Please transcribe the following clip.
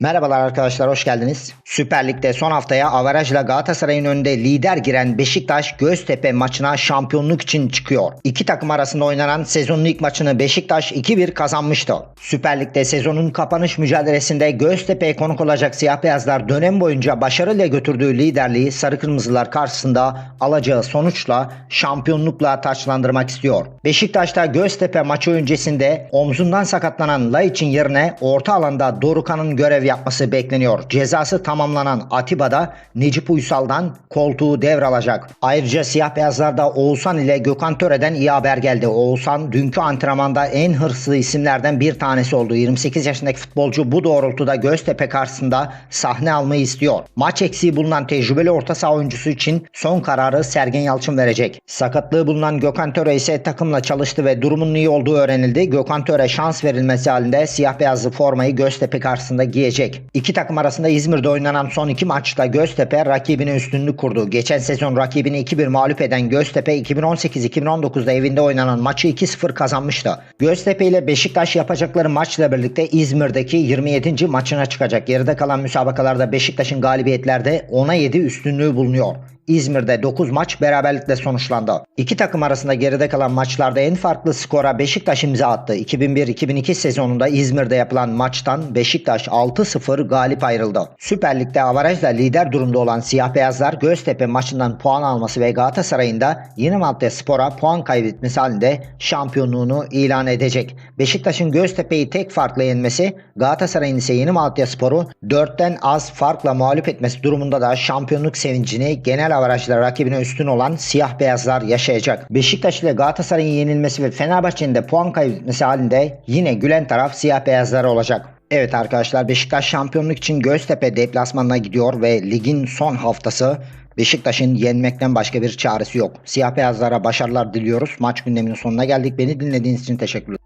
Merhabalar arkadaşlar hoş geldiniz. Süper Lig'de son haftaya avarajla Galatasaray'ın önünde lider giren Beşiktaş Göztepe maçına şampiyonluk için çıkıyor. İki takım arasında oynanan sezonun ilk maçını Beşiktaş 2-1 kazanmıştı. Süper Lig'de sezonun kapanış mücadelesinde Göztepe'ye konuk olacak siyah beyazlar dönem boyunca başarıyla götürdüğü liderliği sarı kırmızılar karşısında alacağı sonuçla şampiyonlukla taçlandırmak istiyor. Beşiktaş'ta Göztepe maçı öncesinde omzundan sakatlanan Laiç'in yerine orta alanda Dorukan'ın görev yapması bekleniyor. Cezası tamamlanan Atiba da Necip Uysal'dan koltuğu devralacak. Ayrıca siyah beyazlarda Oğuzhan ile Gökhan Töre'den iyi haber geldi. Oğuzhan dünkü antrenmanda en hırslı isimlerden bir tanesi oldu. 28 yaşındaki futbolcu bu doğrultuda Göztepe karşısında sahne almayı istiyor. Maç eksiği bulunan tecrübeli orta saha oyuncusu için son kararı Sergen Yalçın verecek. Sakatlığı bulunan Gökhan Töre ise takımla çalıştı ve durumunun iyi olduğu öğrenildi. Gökhan Töre şans verilmesi halinde siyah beyazlı formayı Göztepe karşısında giyecek. İki takım arasında İzmir'de oynanan son iki maçta Göztepe rakibine üstünlük kurdu. Geçen sezon rakibini 2-1 mağlup eden Göztepe 2018-2019'da evinde oynanan maçı 2-0 kazanmıştı. Göztepe ile Beşiktaş yapacakları maçla birlikte İzmir'deki 27. maçına çıkacak. Geride kalan müsabakalarda Beşiktaş'ın galibiyetlerde 10'a 7 üstünlüğü bulunuyor. İzmir'de 9 maç beraberlikle sonuçlandı. İki takım arasında geride kalan maçlarda en farklı skora Beşiktaş imza attı. 2001-2002 sezonunda İzmir'de yapılan maçtan Beşiktaş 6-0 galip ayrıldı. Süper Lig'de avarajla lider durumda olan siyah beyazlar Göztepe maçından puan alması ve Galatasaray'ın da Yeni Malatya Spor'a puan kaybetmesi halinde şampiyonluğunu ilan edecek. Beşiktaş'ın Göztepe'yi tek farkla yenmesi Galatasaray'ın ise Yeni Malatya Spor'u 4'ten az farkla mağlup etmesi durumunda da şampiyonluk sevincini genel avarajla rakibine üstün olan siyah beyazlar yaşayacak. Beşiktaş ile Galatasaray'ın yenilmesi ve Fenerbahçe'nin de puan kaybetmesi halinde yine gülen taraf siyah beyazlar olacak. Evet arkadaşlar Beşiktaş şampiyonluk için Göztepe deplasmanına gidiyor ve ligin son haftası Beşiktaş'ın yenmekten başka bir çaresi yok. Siyah beyazlara başarılar diliyoruz. Maç gündeminin sonuna geldik. Beni dinlediğiniz için teşekkürler.